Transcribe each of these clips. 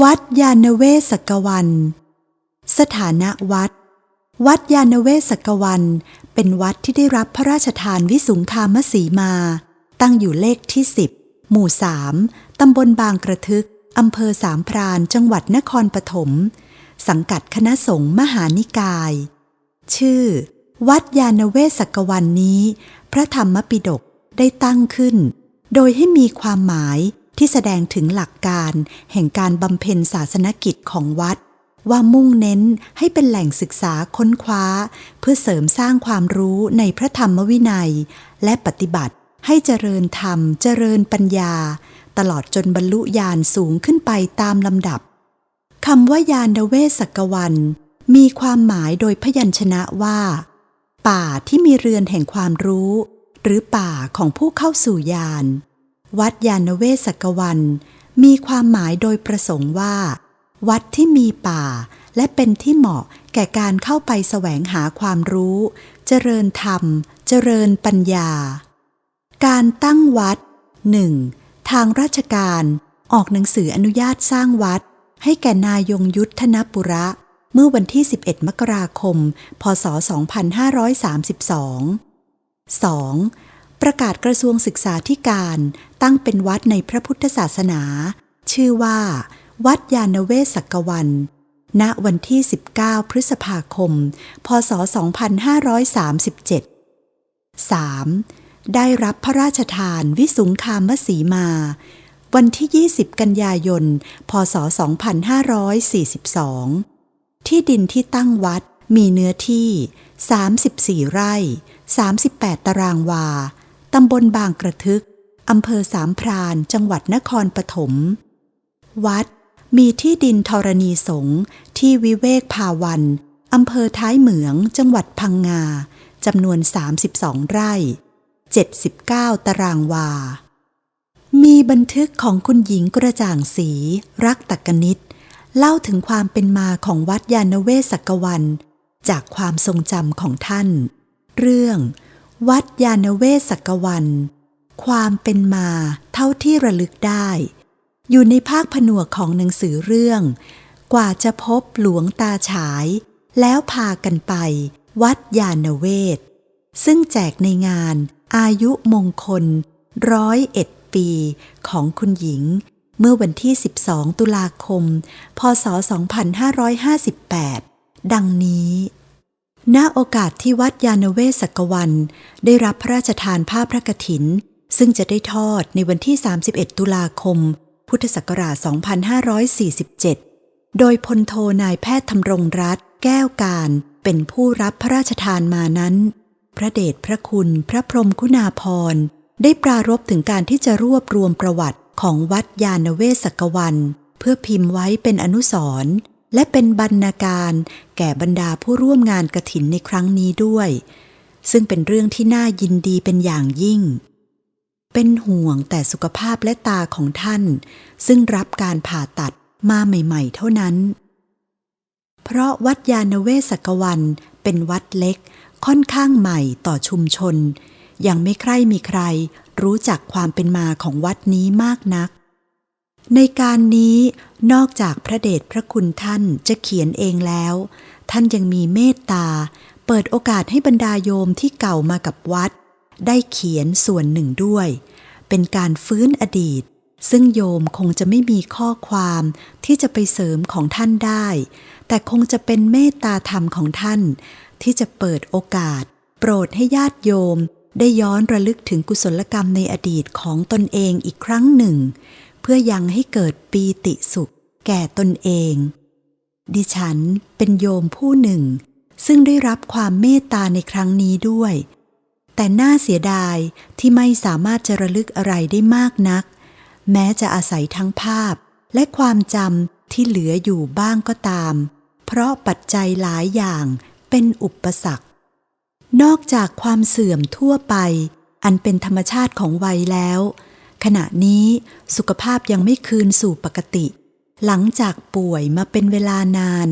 วัดยานเวศกวัน สถานะวัด วัดยานเวศกวัน เป็นวัดที่ได้รับพระราชทานวิสุงคามสีมา ตั้งอยู่เลขที่สิบหมู่สามตำบลบางกระทึก อำเภอสามพรานจังหวัดนครปฐม สังกัดคณะสงฆ์มหานิกาย ชื่อ วัดยานเวศกวันนี้ พระธรรมปิฎกได้ตั้งขึ้น โดยให้มีความหมาย ที่แสดงถึงหลักการแห่งการบำเพ็ญศาสนกิจของวัด ว่ามุ่งเน้นให้เป็นแหล่งศึกษาค้นคว้า เพื่อเสริมสร้างความรู้ในพระธรรมวินัย และปฏิบัติให้เจริญธรรม เจริญปัญญา ตลอดจนบรรลุญาณสูงขึ้นไปตามลำดับคำว่ายานเวศกวัน มีความหมายโดยพยัญชนะว่า ป่าที่มีเรือนแห่งความรู้ หรือป่าของผู้เข้าสู่ญาณ วัดยานเวศกวัน มีความหมายโดยประสงค์ว่า วัดที่มีป่า และเป็นที่เหมาะแก่การเข้าไปแสวงหาความรู้ เจริญธรรม เจริญปัญญา การตั้งวัด 1. ทางราชการออกหนังสืออนุญาตสร้างวัด ให้แก่นายงยุทธนปุระ เมื่อวันที่ 11 มกราคม พศ 2532 2. ประกาศกระทรวงศึกษาธิการตั้งเป็นวัดในพระพุทธศาสนา ชื่อว่า วัดยานเวศกวัน ณวันที่ 19 พฤษภาคม พศ 2537 3. ได้รับพระราชทานวิสุงคามสีมา วันที่ 20 กันยายน พศ 2542 ที่ดินที่ตั้งวัดมีเนื้อที่ 34 ไร่ 38 ตารางวา ตำบลบางกระทึก อำเภอสามพราน จังหวัดนครปฐม วัด มีที่ดินธรณีสงฆ์ที่วิเวกภาวันอำเภอท้ายเหมือง จังหวัดพังงา จำนวน 32 ไร่ 79 ตารางวา มีบันทึกของคุณหญิงกระจ่างสี รักตักนิต เล่าถึงความเป็นมาของวัดยานเวศกวัน จากความทรงจำของท่าน เรื่อง วัดยานเวศกวัน ความเป็นมาเท่าที่ระลึกได้ อยู่ในภาคผนวกของหนังสือเรื่อง กว่าจะพบหลวงตาฉาย แล้วพากันไป วัดยานเวศ ซึ่งแจกในงานอายุมงคลร้อยเอ็ดปีของคุณหญิง เมื่อวันที่ 12 ตุลาคม พศ 2558 ดังนี้ ณโอกาสที่วัดยานเวศกวัน ได้รับพระราชทานผ้าพระกฐิน ซึ่งจะได้ทอดในวันที่ 31 ตุลาคม พุทธศักราช 2547 โดยพลโทนายแพทย์ธำรงรัตแก้วการเป็นผู้รับพระราชทานมานั้น พระเดชพระคุณพระพรหมคุณาภรณ์ได้ปรารบถึงการที่จะรวบรวมประวัติของวัดยานเวศกวัน เพื่อพิมพ์ไว้เป็นอนุสรณ์ และเป็นบรรณาการแก่บรรดาผู้ร่วมงานกระถินในครั้งนี้ด้วย ซึ่งเป็นเรื่องที่น่ายินดีเป็นอย่างยิ่ง เป็นห่วงแต่สุขภาพและตาของท่าน ซึ่งรับการผ่าตัดมาใหม่ๆ เท่านั้น เพราะวัดยานเวศกวันเป็นวัดเล็กค่อนข้างใหม่ต่อชุมชน ยังไม่ใคร่มีใครรู้จักความเป็นมาของวัดนี้มากนัก ในการนี้นอกจากพระเดชพระคุณท่านจะเขียนเองแล้ว ท่านยังมีเมตตา เปิดโอกาสให้บรรดาโยมที่เก่ามากับวัด ได้เขียนส่วนหนึ่งด้วย เป็นการฟื้นอดีต ซึ่งโยมคงจะไม่มีข้อความที่จะไปเสริมของท่านได้ แต่คงจะเป็นเมตตาธรรมของท่าน ที่จะเปิดโอกาส โปรดให้ญาติโยมได้ย้อนระลึกถึงกุศลกรรมในอดีตของตนเองอีกครั้งหนึ่ง เพื่อยังให้เกิดปีติสุข แก่ตนเอง ดิฉันเป็นโยมผู้หนึ่ง ซึ่งได้รับความเมตตาในครั้งนี้ด้วย แต่น่าเสียดายที่ไม่สามารถจะระลึกอะไรได้มากนัก แม้จะอาศัยทั้งภาพ และความจำที่เหลืออยู่บ้างก็ตาม เพราะปัจจัยหลายอย่างเป็นอุปสรรค นอกจากความเสื่อมทั่วไป อันเป็นธรรมชาติของวัยแล้ว ขณะนี้สุขภาพยังไม่คืนสู่ปกติ หลังจากป่วยมาเป็นเวลานาน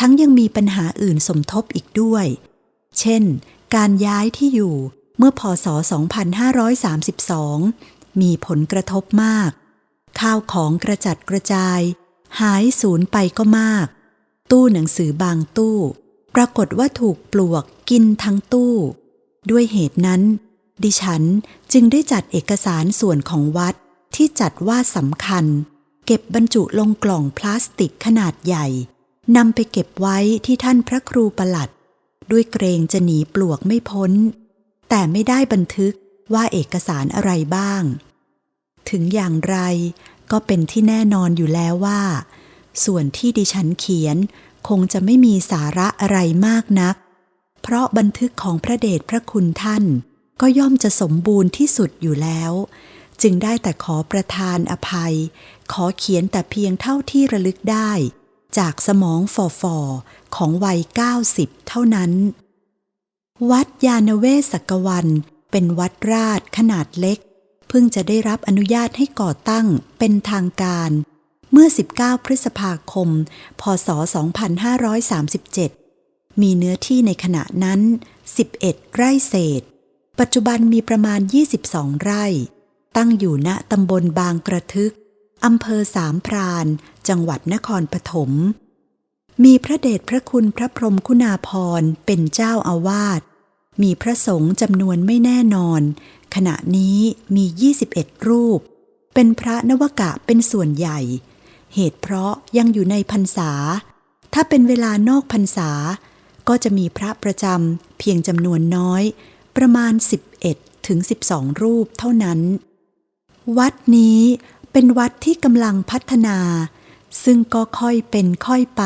ทั้งยังมีปัญหาอื่นสมทบอีกด้วย เช่น การย้ายที่อยู่เมื่อพศ 2532 มีผลกระทบมาก ข้าวของกระจัดกระจาย หายสูญไปก็มาก ตู้หนังสือบางตู้ ปรากฏว่าถูกปลวกกินทั้งตู้ ด้วยเหตุนั้น ดิฉันจึงได้จัดเอกสารส่วนของวัดที่จัดว่าสำคัญ เก็บบรรจุลงกล่องพลาสติกขนาดใหญ่นำไปเก็บไว้ที่ท่านพระครูประหลัด ด้วยเกรงจะหนีปลวกไม่พ้น แต่ไม่ได้บันทึกว่าเอกสารอะไรบ้าง ถึงอย่างไรก็เป็นที่แน่นอนอยู่แล้วว่า ส่วนที่ดิฉันเขียนคงจะไม่มีสาระอะไรมากนัก เพราะบันทึกของพระเดชพระคุณท่าน ก็ย่อมจะสมบูรณ์ที่สุดอยู่แล้ว จึงได้แต่ขอประทานอภัย ขอเขียนแต่เพียงเท่าที่ระลึกได้ จากสมองฝ่อฟอของวัยเก้าสิบเท่านั้น วัดยานเวศกวันเป็นวัดราชขนาดเล็ก เพิ่งจะได้รับอนุญาตให้ก่อตั้งเป็นทางการ เมื่อ 19 พฤษภาคม พศ 2537 มีเนื้อที่ในขณะนั้น 11 ไร่เศษ ปัจจุบันมีประมาณ 22 ไร่ ตั้งอยู่ณตำบลบางกระทึก อำเภอสามพรานจังหวัดนครปฐม มีพระเดชพระคุณพระพรมคุณาภรเป็นเจ้าอาวาส มีพระสงฆ์จำนวนไม่แน่นอน ขณะนี้มี 21 รูป เป็นพระนวกะเป็นส่วนใหญ่ เหตุเพราะยังอยู่ในพรรษา ถ้าเป็นเวลานอกพรรษา ก็จะมีพระประจำเพียงจำนวนน้อย ประมาณ 11ถึง12 รูปเท่านั้น วัดนี้เป็นวัดที่กำลังพัฒนา ซึ่งก็ค่อยเป็นค่อยไป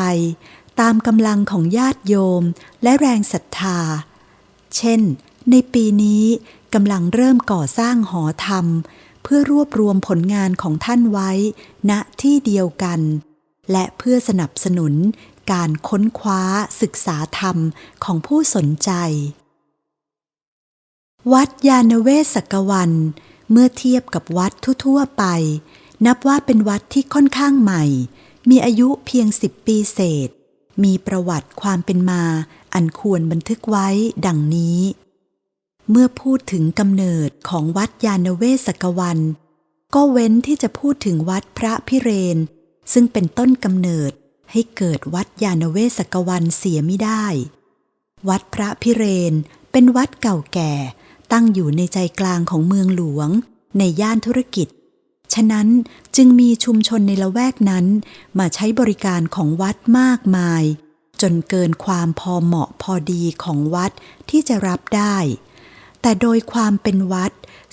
ตามกำลังของญาติโยมและแรงศรัทธา เช่น ในปีนี้กำลังเริ่มก่อสร้างหอธรรม เพื่อรวบรวมผลงานของท่านไว้ ณที่เดียวกัน และเพื่อสนับสนุนการค้นคว้าศึกษาธรรมของผู้สนใจ วัดยานเวศกวัน เมื่อเทียบกับวัดทั่วๆไป นับว่าเป็นวัดที่ค่อนข้างใหม่ มีอายุเพียงสิบปีเศษ มีประวัติความเป็นมา อันควรบันทึกไว้ดังนี้ เมื่อพูดถึงกำเนิดของวัดยานเวศกวัน ก็เว้นที่จะพูดถึงวัดพระพิเรน ซึ่งเป็นต้นกำเนิดให้เกิดวัดยานเวศกวันเสียไม่ได้ วัดพระพิเรนเป็นวัดเก่าแก่ ตั้งอยู่ในใจกลางของเมืองหลวง ในย่านธุรกิจ ฉะนั้นจึงมีชุมชนในละแวกนั้น มาใช้บริการของวัดมากมาย จนเกินความพอเหมาะพอดีของวัดที่จะรับได้ แต่โดยความเป็นวัด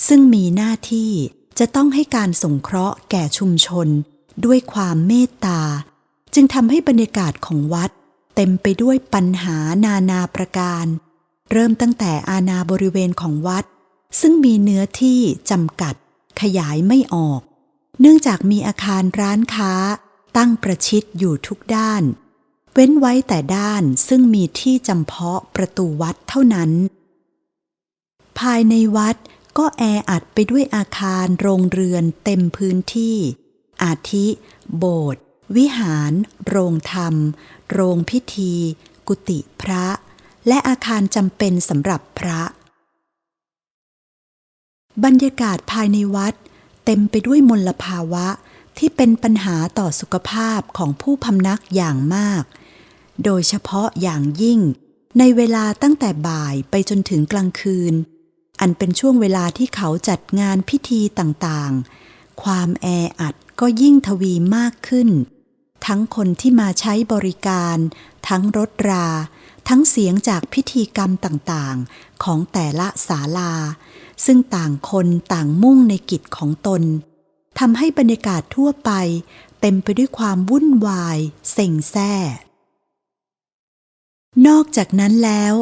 ซึ่งมีหน้าที่จะต้องให้การสงเคราะห์แก่ชุมชน ด้วยความเมตตา จึงทำให้บรรยากาศของวัด เต็มไปด้วยปัญหานานาประการ เริ่มตั้งแต่อาณาบริเวณของวัด ซึ่งมีเนื้อที่จำกัด ขยายไม่ออก เนื่องจากมีอาคารร้านค้า ตั้งประชิดอยู่ทุกด้าน เว้นไว้แต่ด้านซึ่งมีที่จำเพาะประตูวัดเท่านั้น ภายในวัดก็แออัดไปด้วยอาคารโรงเรือนเต็มพื้นที่ อาทิ โบสถ์วิหาร โรงธรรม โรงพิธี กุฏิพระ และอาคารจำเป็นสำหรับพระ บรรยากาศภายในวัด เต็มไปด้วยมลภาวะที่เป็นปัญหาต่อสุขภาพของผู้พำนักอย่างมาก โดยเฉพาะอย่างยิ่ง ในเวลาตั้งแต่บ่ายไปจนถึงกลางคืน อันเป็นช่วงเวลาที่เขาจัดงานพิธีต่างๆ ความแออัดก็ยิ่งทวีมากขึ้น ทั้งคนที่มาใช้บริการ ทั้งรถรา ทั้งเสียงจากพิธีกรรมต่างๆ ของแต่ละศาลา ซึ่งต่างคนต่างมุ่งในกิจของตนทำให้บรรยากาศทั่วไป เต็มไปด้วยความวุ่นวายเซ็งแซ่ นอกจากนั้นแล้ว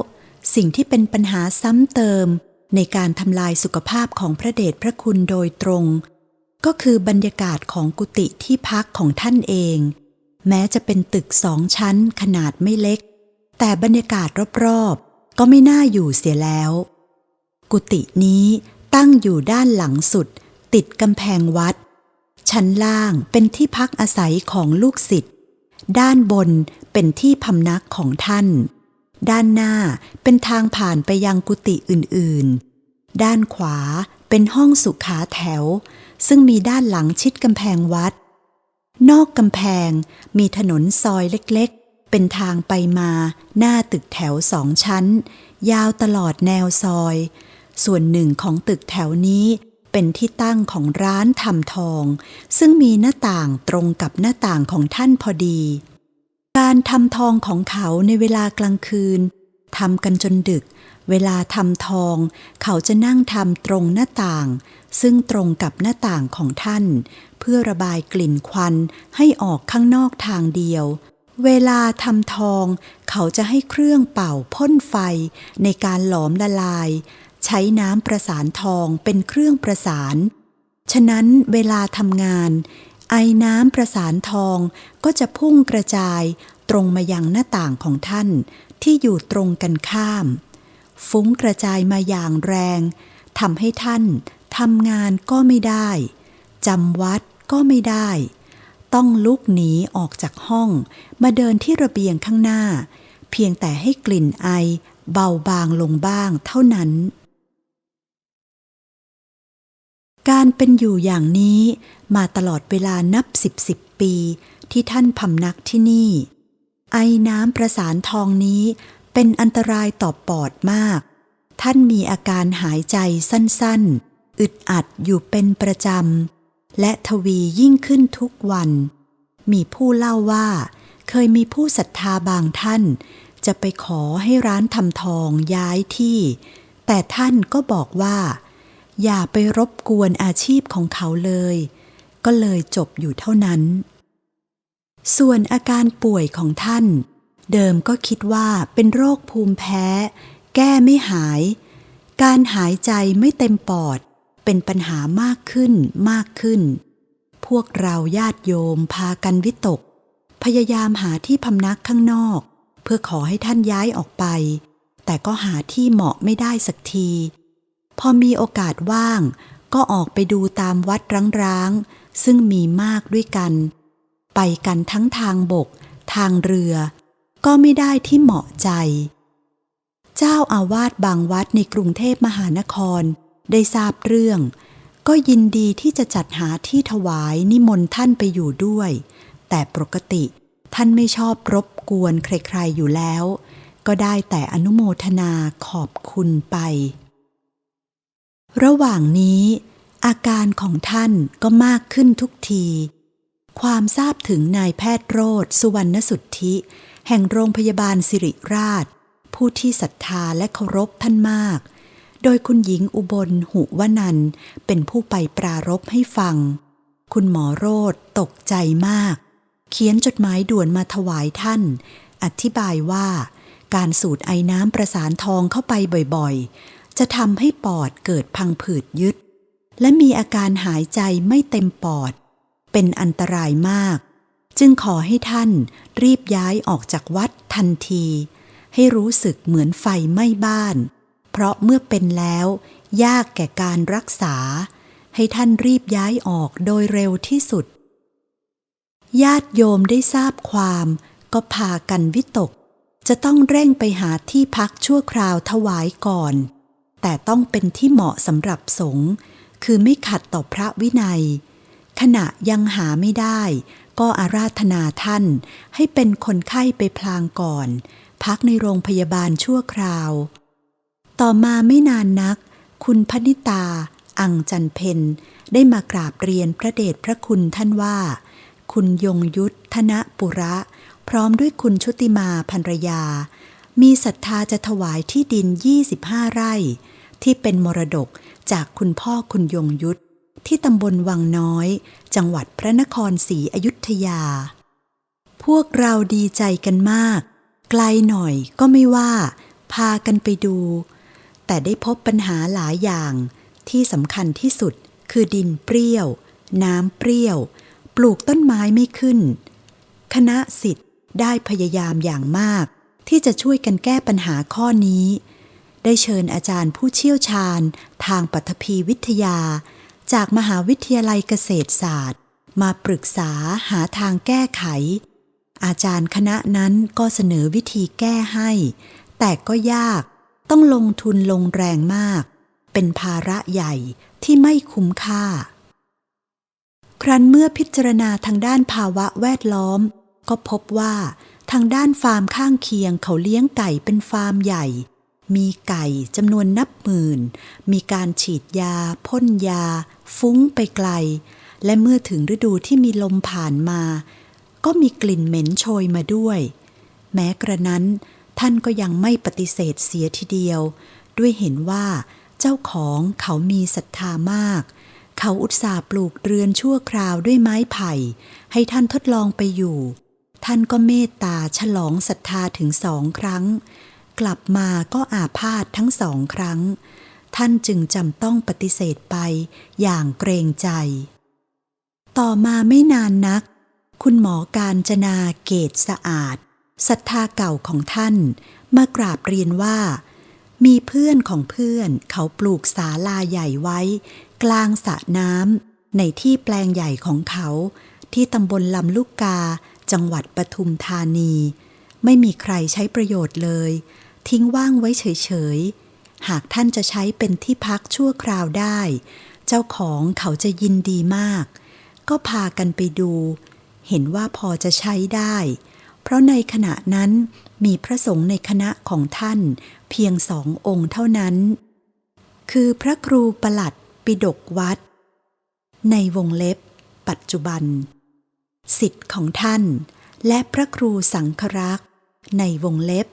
สิ่งที่เป็นปัญหาซ้ำเติมในการทำลายสุขภาพของพระเดชพระคุณโดยตรง ก็คือบรรยากาศของกุฏิที่พักของท่านเอง แม้จะเป็นตึกสองชั้นขนาดไม่เล็ก แต่บรรยากาศรอบๆ ก็ไม่น่าอยู่เสียแล้ว กุฏินี้ตั้งอยู่ด้านหลังสุด ติดกำแพงวัด ชั้นล่างเป็นที่พักอาศัยของลูกศิษย์ด้านบนเป็นที่พำนักของท่าน ด้านหน้าเป็นทางผ่านไปยังกุฏิอื่นๆ ด้านขวาเป็นห้องสุขาแถว ซึ่งมีด้านหลังชิดกำแพงวัด นอกกำแพงมีถนนซอยเล็กๆ เป็นทางไปมาหน้าตึกแถวสองชั้น ยาวตลอดแนวซอย ส่วนหนึ่งของตึกแถวนี้เป็นที่ตั้งของร้านทำทอง ซึ่งมีหน้าต่างตรงกับหน้าต่างของท่านพอดี การทำทองของเขาในเวลากลางคืนทำกันจนดึก เวลาทำทอง เขาจะนั่งทำตรงหน้าต่าง ซึ่งตรงกับหน้าต่างของท่าน เพื่อระบายกลิ่นควันให้ออกข้างนอกทางเดียว เวลาทำทอง เขาจะให้เครื่องเป่าพ่นไฟในการหลอมละลาย ใช้น้ำประสานทองเป็นเครื่องประสาน ฉะนั้นเวลาทำงาน ไอน้ำประสานทองก็จะพุ่งกระจายตรงมายังหน้าต่างของท่านที่อยู่ตรงกันข้าม ฟุ้งกระจายมาอย่างแรงทำให้ท่านทำงานก็ไม่ได้จำวัดก็ไม่ได้ ต้องลุกหนีออกจากห้อง มาเดินที่ระเบียงข้างหน้า เพียงแต่ให้กลิ่นไอเบาบางลงบ้างเท่านั้น การเป็นอยู่อย่างนี้มาตลอดเวลานับสิบสิบปีที่ท่านพำนักที่นี่ ไอน้ำประสานทองนี้เป็นอันตรายต่อปอดมาก ท่านมีอาการหายใจสั้นๆ อึดอัดอยู่เป็นประจำ และทวียิ่งขึ้นทุกวัน มีผู้เล่าว่า เคยมีผู้ศรัทธาบางท่าน จะไปขอให้ร้านทำทองย้ายที่ แต่ท่านก็บอกว่า อย่าไปรบกวนอาชีพของเขาเลย ก็เลยจบอยู่เท่านั้น ส่วนอาการป่วยของท่าน เดิมก็คิดว่าเป็นโรคภูมิแพ้ แก้ไม่หาย การหายใจไม่เต็มปอด เป็นปัญหามากขึ้นมากขึ้น พวกเราญาติโยมพากันวิตก พยายามหาที่พำนักข้างนอก เพื่อขอให้ท่านย้ายออกไป แต่ก็หาที่เหมาะไม่ได้สักที พอมีโอกาสว่าง ก็ออกไปดูตามวัดร้างๆ ซึ่งมีมากด้วยกัน ไปกันทั้งทางบก ทางเรือ ก็ไม่ได้ที่เหมาะใจ เจ้าอาวาสบางวัดในกรุงเทพมหานคร ได้ทราบเรื่อง ก็ยินดีที่จะจัดหาที่ถวายนิมนต์ท่านไปอยู่ด้วย แต่ปกติท่านไม่ชอบรบกวนใครๆอยู่แล้ว ก็ได้แต่อนุโมทนาขอบคุณไป ระหว่างนี้อาการของท่านก็มากขึ้นทุกที ความทราบถึงนายแพทย์โรธสุวรรณสุทธิ แห่งโรงพยาบาลสิริราช ผู้ที่ศรัทธาและเคารพท่านมาก โดยคุณหญิงอุบลหุวนันเป็นผู้ไปปรารบให้ฟัง คุณหมอโรธตกใจมาก เขียนจดหมายด่วนมาถวายท่าน อธิบายว่า การสูดไอน้ำประสานทองเข้าไปบ่อยๆ จะทำให้ปอดเกิดพังผืดยึด และมีอาการหายใจไม่เต็มปอด เป็นอันตรายมาก จึงขอให้ท่านรีบย้ายออกจากวัดทันที ให้รู้สึกเหมือนไฟไหม้บ้าน เพราะเมื่อเป็นแล้ว ยากแก่การรักษา ให้ท่านรีบย้ายออกโดยเร็วที่สุด ญาติโยมได้ทราบความ ก็พากันวิตก จะต้องเร่งไปหาที่พักชั่วคราวถวายก่อน แต่ต้องเป็นที่เหมาะสำหรับสงฆ์คือไม่ขัดต่อพระวินัย ขณะยังหาไม่ได้ ก็อาราธนาท่านให้เป็นคนไข้ไปพลางก่อน พักในโรงพยาบาลชั่วคราว ต่อมาไม่นานนัก คุณพนิตา อังจันเพนได้มากราบเรียนพระเดชพระคุณท่านว่า คุณยงยุทธนปุระ พร้อมด้วยคุณชุติมาภรรยา มีศรัทธาจะถวายที่ดิน 25 ไร่ ที่เป็นมรดกจากคุณพ่อคุณยงยุทธที่ตำบลวังน้อย จังหวัดพระนครศรีอยุธยา พวกเราดีใจกันมาก ไกลหน่อยก็ไม่ว่า พากันไปดู แต่ได้พบปัญหาหลายอย่างที่สำคัญที่สุดคือดินเปรี้ยว น้ำเปรี้ยว ปลูกต้นไม้ไม่ขึ้น คณะสิทธิ์ได้พยายามอย่างมาก ที่จะช่วยกันแก้ปัญหาข้อนี้ ได้เชิญอาจารย์ผู้เชี่ยวชาญ ทางปัทภีวิทยา จากมหาวิทยาลัยเกษตรศาสตร์ มาปรึกษาหาทางแก้ไข อาจารย์คณะนั้นก็เสนอวิธีแก้ให้ แต่ก็ยาก ต้องลงทุนลงแรงมาก เป็นภาระใหญ่ที่ไม่คุ้มค่า ครั้นเมื่อพิจารณาทางด้านภาวะแวดล้อม ก็พบว่าทางด้านฟาร์มข้างเคียงเขาเลี้ยงไก่เป็นฟาร์มใหญ่ มีไก่จำนวนนับหมื่น มีการฉีดยา พ่นยา ฟุ้งไปไกล และเมื่อถึงฤดูที่มีลมผ่านมา ก็มีกลิ่นเหม็นโชยมาด้วย แม้กระนั้น ท่านก็ยังไม่ปฏิเสธเสียทีเดียว ด้วยเห็นว่า เจ้าของเขามีศรัทธามาก เขาอุตส่าห์ปลูกเรือนชั่วคราวด้วยไม้ไผ่ ให้ท่านทดลองไปอยู่ ท่านก็เมตตาฉลองศรัทธาถึงสองครั้ง กลับมาก็อาพาธทั้งสองครั้ง ท่านจึงจำต้องปฏิเสธไปอย่างเกรงใจ ต่อมาไม่นานนัก คุณหมอการจนาเกตสะอาด ศรัทธาเก่าของท่าน มากราบเรียนว่า มีเพื่อนของเพื่อนเขาปลูกศาลาใหญ่ไว้ กลางสระน้ำในที่แปลงใหญ่ของเขา ที่ตำบลลำลูกกา จังหวัดปทุมธานี ไม่มีใครใช้ประโยชน์เลย ทิ้งว่างไว้เฉยๆ หากท่านจะใช้เป็นที่พักชั่วคราวได้ เจ้าของเขาจะยินดีมาก ก็พากันไปดู เห็นว่าพอจะใช้ได้ เพราะในขณะนั้นมีพระสงฆ์ในคณะของท่านเพียงสององค์เท่านั้น คือพระครูประหลัดปิดกวัด ในวงเล็บ ปัจจุบัน สิทธิ์ของท่าน และพระครูสังครักษ์ ในวงเล็บ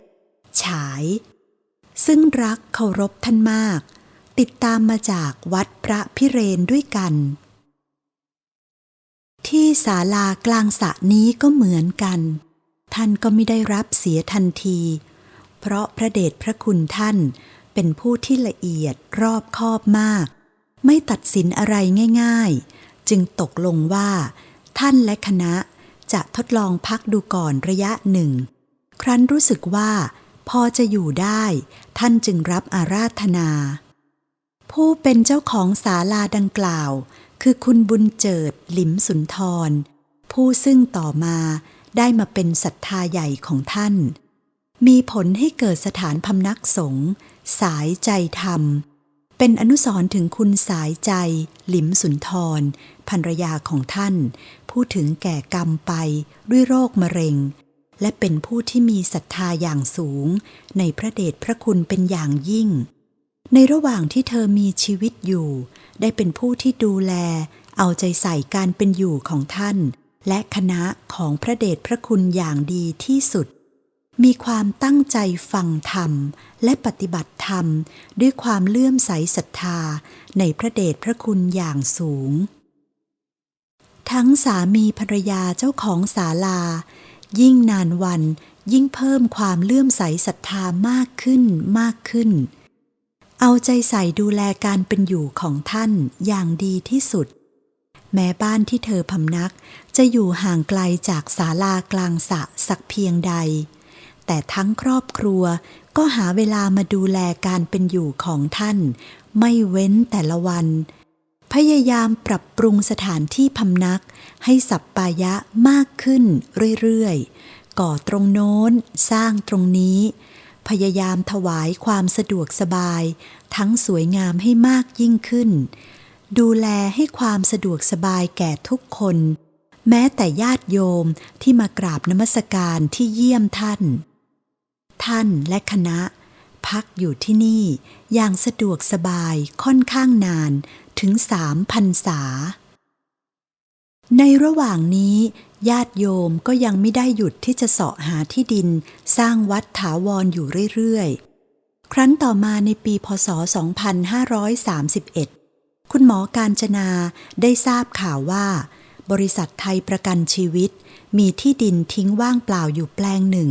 ฉาย ซึ่งรักเคารพท่านมาก ติดตามมาจากวัดพระพิเรนด้วยกัน ที่ศาลากลางสระนี้ก็เหมือนกัน ท่านก็ไม่ได้รับเสียทันที เพราะพระเดชพระคุณท่านเป็นผู้ที่ละเอียดรอบคอบมาก ไม่ตัดสินอะไรง่าย ๆ จึงตกลงว่า ท่านและคณะจะทดลองพักดูก่อนระยะหนึ่ง ครั้นรู้สึกว่า พอจะอยู่ได้ ท่านจึงรับอาราธนา ผู้เป็นเจ้าของศาลาดังกล่าว คือคุณบุญเจิดหลิมสุนทร ผู้ซึ่งต่อมา ได้มาเป็นศรัทธาใหญ่ของท่าน มีผลให้เกิดสถานพำนักสงฆ์สายใจธรรม เป็นอนุสรณ์ถึงคุณสายใจ หลิมสุนทรภรรยาของท่าน ผู้ถึงแก่กรรมไปด้วยโรคมะเร็ง และเป็นผู้ที่มีศรัทธาอย่างสูง ในพระเดชพระคุณเป็นอย่างยิ่ง ในระหว่างที่เธอมีชีวิตอยู่ ได้เป็นผู้ที่ดูแล เอาใจใส่การเป็นอยู่ของท่าน และคณะของพระเดชพระคุณอย่างดีที่สุด มีความตั้งใจฟังธรรม และปฏิบัติธรรม ด้วยความเลื่อมใสศรัทธาในพระเดชพระคุณอย่างสูง ทั้งสามีภรรยาเจ้าของศาลา ยิ่งนานวันยิ่งเพิ่มความเลื่อมใสศรัทธามากขึ้นมากขึ้น เอาใจใส่ดูแลการเป็นอยู่ของท่านอย่างดีที่สุด แม้บ้านที่เธอพำนัก จะอยู่ห่างไกลจากศาลากลางสะสักเพียงใด แต่ทั้งครอบครัวก็หาเวลามาดูแลการเป็นอยู่ของท่าน ไม่เว้นแต่ละวัน พยายามปรับปรุงสถานที่พำนัก ให้สัปปายะมากขึ้นเรื่อยๆ ก่อตรงโน้น สร้างตรงนี้ พยายามถวายความสะดวกสบาย ทั้งสวยงามให้มากยิ่งขึ้น ดูแลให้ความสะดวกสบายแก่ทุกคน แม้แต่ญาติโยมที่มากราบนมัสการที่เยี่ยมท่าน ท่านและคณะ พักอยู่ที่นี่อย่างสะดวกสบายค่อนข้างนานถึงสามพันษา ในระหว่างนี้ญาติโยมก็ยังไม่ได้หยุดที่จะเสาะหาที่ดินสร้างวัดถาวรออยู่เรื่อยๆ ครั้นต่อมาในปีพศ 2531 คุณหมอการจนาได้ทราบข่าวว่า บริษัทไทยประกันชีวิต มีที่ดินทิ้งว่างเปล่าอยู่แปลงหนึ่ง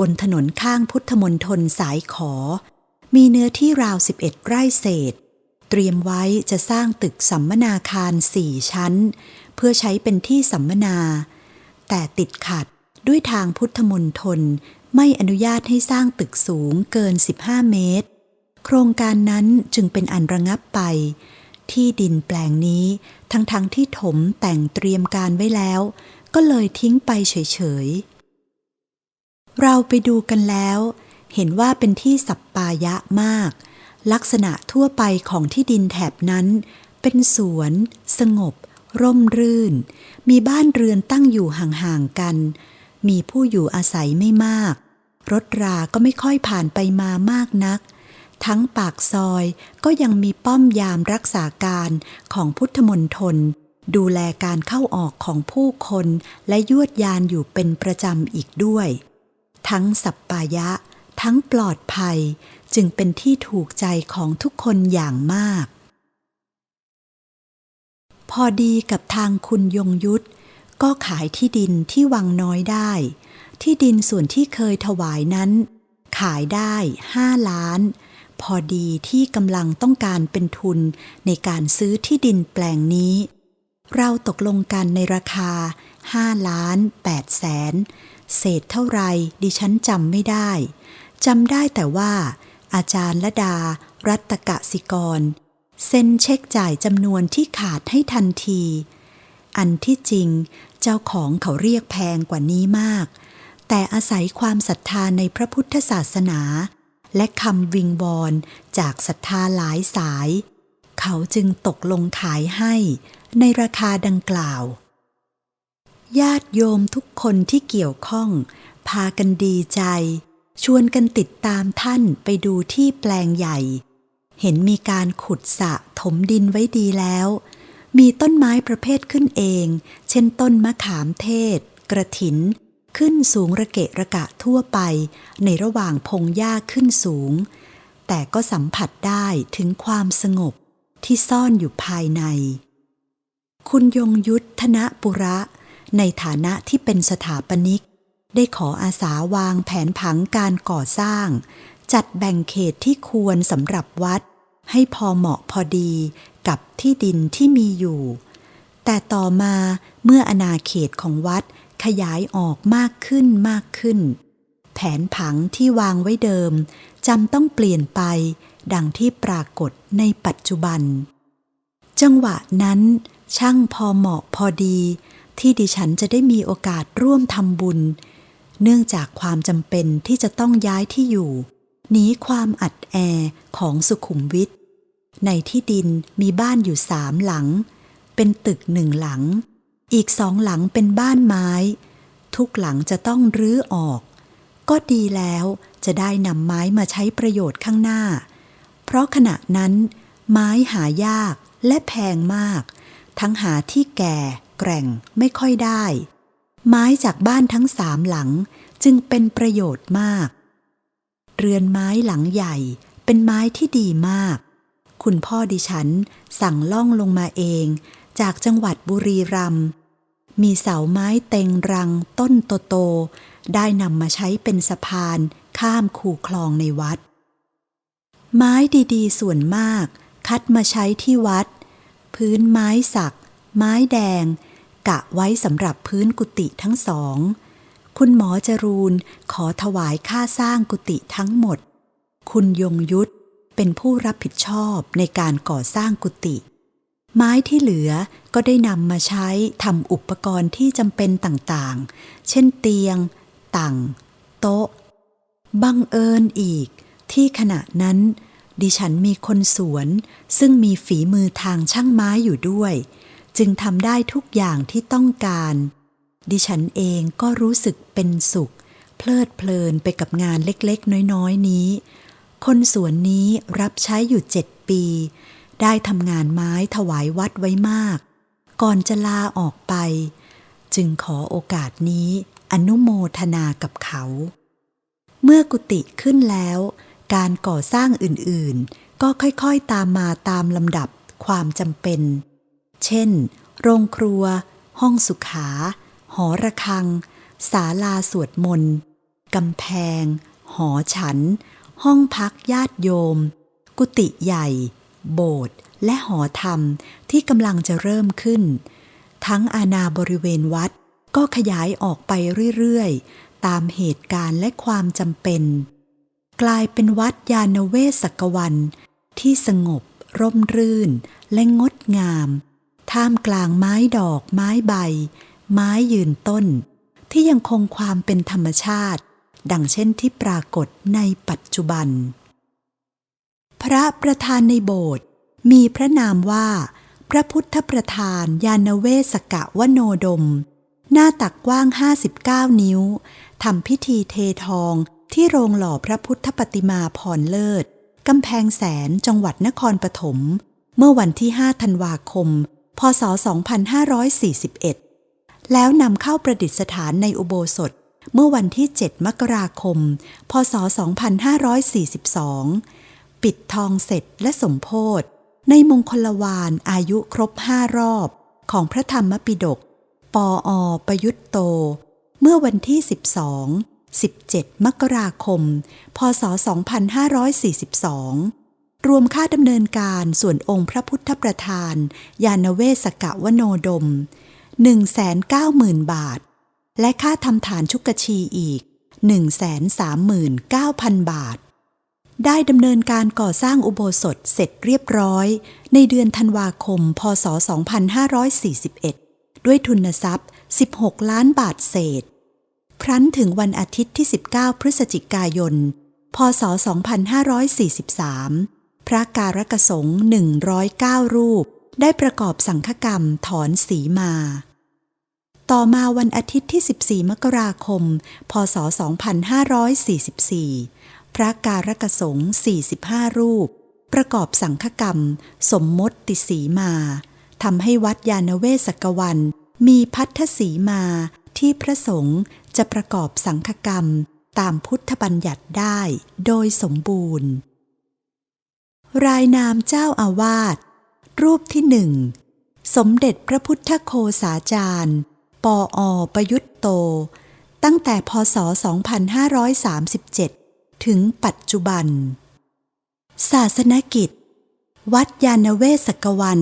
บนถนนข้างพุทธมนตรสายขอ มีเนื้อที่ราว 11 ไร่เศษ เตรียมไว้จะสร้างตึกสัมมนาคารสี่ชั้น เพื่อใช้เป็นที่สัมมนา แต่ติดขัดด้วยทางพุทธมนตรไม่อนุญาตให้สร้างตึกสูงเกิน 15 เมตร โครงการนั้นจึงเป็นอันระงับไป ที่ดินแปลงนี้ ทั้งๆทที่ถมแต่งเตรียมการไว้แล้ว ก็เลยทิ้งไปเฉยๆ เราไปดูกันแล้ว เห็นว่าเป็นที่สัปปายะมาก ลักษณะทั่วไปของที่ดินแถบนั้น เป็นสวน สงบ ร่มรื่น มีบ้านเรือนตั้งอยู่ห่างๆกัน มีผู้อยู่อาศัยไม่มาก รถราก็ไม่ค่อยผ่านไปมามากนัก ทั้งปากซอยก็ยังมีป้อมยามรักษาการของพุทธมนตรดูแลการเข้าออกของผู้คนและยวดยานอยู่เป็นประจำอีกด้วย ทั้งสัปปายะ ทั้งปลอดภัย จึงเป็นที่ถูกใจของทุกคนอย่างมาก พอดีกับทางคุณยงยุทธก็ขายที่ดินที่วังน้อยได้ ที่ดินส่วนที่เคยถวายนั้น ขายได้ห้าล้าน พอดีที่กำลังต้องการเป็นทุนในการซื้อที่ดินแปลงนี้ เราตกลงกันในราคาห้าล้านแปดแสน เศษเท่าไรดิฉันจำไม่ได้ จำได้แต่ว่า อาจารย์ละดา รัตกะสิกร เซ็นเช็คจ่ายจำนวนที่ขาดให้ทันที อันที่จริง เจ้าของเขาเรียกแพงกว่านี้มาก แต่อาศัยความศรัทธาในพระพุทธศาสนา และคำวิงวอนจากศรัทธาหลายสาย เขาจึงตกลงขายให้ในราคาดังกล่าว ญาติโยมทุกคนที่เกี่ยวข้อง พากันดีใจ ชวนกันติดตามท่านไปดูที่แปลงใหญ่ เห็นมีการขุดสะถมดินไว้ดีแล้ว มีต้นไม้ประเภทขึ้นเอง เช่นต้นมะขามเทศ กระถิน ขึ้นสูงระเกะระกะทั่วไปในระหว่างพงหญ้าขึ้นสูง แต่ก็สัมผัสได้ถึงความสงบที่ซ่อนอยู่ภายใน คุณยงยุทธนปุระ ในฐานะที่เป็นสถาปนิก ได้ขออาสาวางแผนผังการก่อสร้าง จัดแบ่งเขตที่ควรสำหรับวัด ให้พอเหมาะพอดีกับที่ดินที่มีอยู่ แต่ต่อมาเมื่ออาณาเขตของวัด ขยายออกมากขึ้นมากขึ้น แผนผังที่วางไว้เดิมจำต้องเปลี่ยนไป ดังที่ปรากฏในปัจจุบัน จังหวะนั้น ช่างพอเหมาะพอดี ที่ดิฉันจะได้มีโอกาสร่วมทำบุญ เนื่องจากความจำเป็นที่จะต้องย้ายที่อยู่หนีความอัดแอของสุขุมวิทในที่ดินมีบ้านอยู่สามหลัง เป็นตึกหนึ่งหลัง อีกสองหลังเป็นบ้านไม้ ทุกหลังจะต้องรื้อออก ก็ดีแล้วจะได้นำไม้มาใช้ประโยชน์ข้างหน้า เพราะขณะนั้นไม้หายากและแพงมาก ทั้งหาที่แก่แกร่งไม่ค่อยได้ ไม้จากบ้านทั้งสามหลังจึงเป็นประโยชน์มาก เรือนไม้หลังใหญ่เป็นไม้ที่ดีมาก คุณพ่อดิฉันสั่งล่องลงมาเอง จากจังหวัดบุรีรัมย์ มีเสาไม้เต็งรังต้นโตๆได้นำมาใช้เป็นสะพานข้ามคูคลองในวัด ไม้ดีๆ ส่วนมาก คัดมาใช้ที่วัด พื้นไม้สัก ไม้แดง กะไว้สำหรับพื้นกุฏิทั้งสอง คุณหมอจรูนขอถวายค่าสร้างกุฏิทั้งหมด คุณยงยุทธเป็นผู้รับผิดชอบในการก่อสร้างกุฏิ ไม้ที่เหลือก็ได้นำมาใช้ทำอุปกรณ์ที่จำเป็นต่างๆ เช่นเตียงตั่งโต๊ะ บังเอิญอีก ที่ขณะนั้น ดิฉันมีคนสวน ซึ่งมีฝีมือทางช่างไม้อยู่ด้วย จึงทำได้ทุกอย่างที่ต้องการ ดิฉันเองก็รู้สึกเป็นสุข เพลิดเพลินไปกับงานเล็กๆ น้อยๆ นี้ คนสวนนี้รับใช้อยู่เจ็ดปี ได้ทำงานไม้ถวายวัดไว้มาก ก่อนจะลาออกไป จึงขอโอกาสนี้อนุโมทนากับเขา เมื่อกุฏิขึ้นแล้ว การก่อสร้างอื่นๆ ก็ค่อยๆตามมาตามลำดับความจำเป็น เช่น โรงครัว ห้องสุขา หอระฆัง ศาลาสวดมนต์กำแพง หอฉัน ห้องพักญาติโยม กุฏิใหญ่ โบสถ์และหอธรรมที่กำลังจะเริ่มขึ้น ทั้งอาณาบริเวณวัดก็ขยายออกไปเรื่อยๆ ตามเหตุการณ์และความจำเป็น กลายเป็นวัดยานเวศกวันที่สงบ ร่มรื่น และงดงาม ท่ามกลางไม้ดอก ไม้ใบ ไม้ยืนต้น ที่ยังคงความเป็นธรรมชาติ ดังเช่นที่ปรากฏในปัจจุบัน พระประธานในโบสถ์มีพระนามว่า พระพุทธประธานยานเวศกะวโนดม หน้าตักกว้าง 59 นิ้วทำพิธีเททองที่โรงหล่อพระพุทธปฏิมาพรเลิศกำแพงแสนจังหวัดนครปฐมเมื่อวันที่ 5 ธันวาคม พศ 2541 แล้วนำเข้าประดิษฐานในอุโบสถเมื่อวันที่ 7 มกราคม พศ 2542 ปิดทองเสร็จและสมโพธในมงคลวานอายุครบห้ารอบ ของพระธรรมปิฎกปออประยุตโต เมื่อวันที่ 12 17 มกราคม พศ 2542 รวมค่าดำเนินการส่วนองค์พระพุทธประธาน ยานเวศกะวโนดม 190,000 บาท และค่าทำฐานชุกชีอีก 139,000 บาท ได้ดำเนินการก่อสร้างอุโบสถเสร็จเรียบร้อย ในเดือนธันวาคม พศ 2541 ด้วยทุนทรัพย์ 16 ล้านบาทเศษ ครั้นถึงวันอาทิตย์ที่ 19 พฤศจิกายน พศ 2543 พระการกสงฆ์109 รูป ได้ประกอบสังฆกรรมถอนสีมา ต่อมาวันอาทิตย์ที่ 14 มกราคม พศ 2544 พระการกสงฆ์45 รูป ประกอบสังฆกรรม สมมติสีมาทำให้วัดยานเวศกวัน มีพัทธสีมาที่พระสงฆ์จะประกอบสังฆกรรมตามพุทธบัญญัติได้โดยสมบูรณ์ รายนามเจ้าอาวาส รูปที่หนึ่ง สมเด็จพระพุทธโคสาจารย์ ปออประยุตโต ตั้งแต่พศ 2537 ถึงปัจจุบัน ศาสนกิจ วัดยานเวศกวัน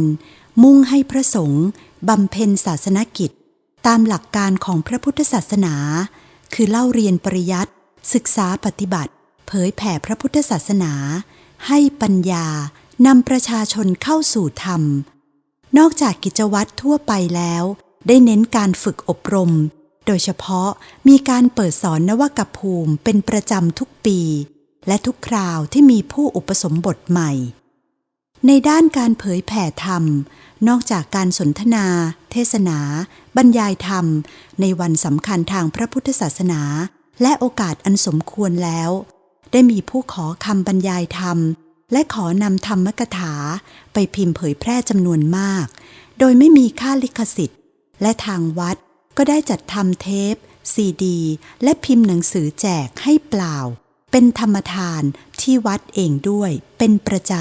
มุ่งให้พระสงฆ์บำเพ็ญศาสนกิจ ตามหลักการของพระพุทธศาสนา คือเล่าเรียนปริยัติศึกษาปฏิบัติ เผยแผ่พระพุทธศาสนา ให้ปัญญานำประชาชนเข้าสู่ธรรม นอกจากกิจวัตรทั่วไปแล้ว ได้เน้นการฝึกอบรม โดยเฉพาะมีการเปิดสอนนวกภูมิเป็นประจำทุกปี และทุกคราวที่มีผู้อุปสมบทใหม่ ในด้านการเผยแผ่ธรรม นอกจากการสนทนา เทศนา บรรยายธรรม ในวันสำคัญทางพระพุทธศาสนา และโอกาสอันสมควรแล้ว ได้มีผู้ขอคำบรรยายธรรม และขอนำธรรมกถา ไปพิมพ์เผยแพร่จำนวนมาก โดยไม่มีค่าลิขสิทธิ์ และทางวัด ก็ได้จัดทำเทป ซีดี และพิมพ์หนังสือแจกให้เปล่า เป็นธรรมทานที่วัดเองด้วยเป็นประจ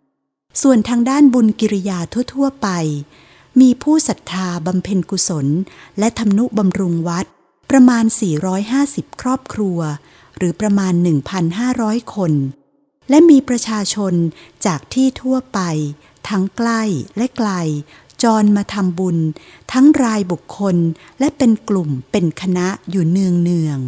ำ ส่วนทางด้านบุญกิริยาทั่ว ๆ ไป มีผู้ศรัทธาบำเพ็ญกุศล และทำนุบำรุงวัด ประมาณ 450 ครอบครัว หรือประมาณ 1,500 คน และมีประชาชนจากที่ทั่วไปทั้งใกล้และไกล จรมาทำบุญ ทั้งรายบุคคลและเป็นกลุ่มเป็นคณะอยู่เนืองเนือง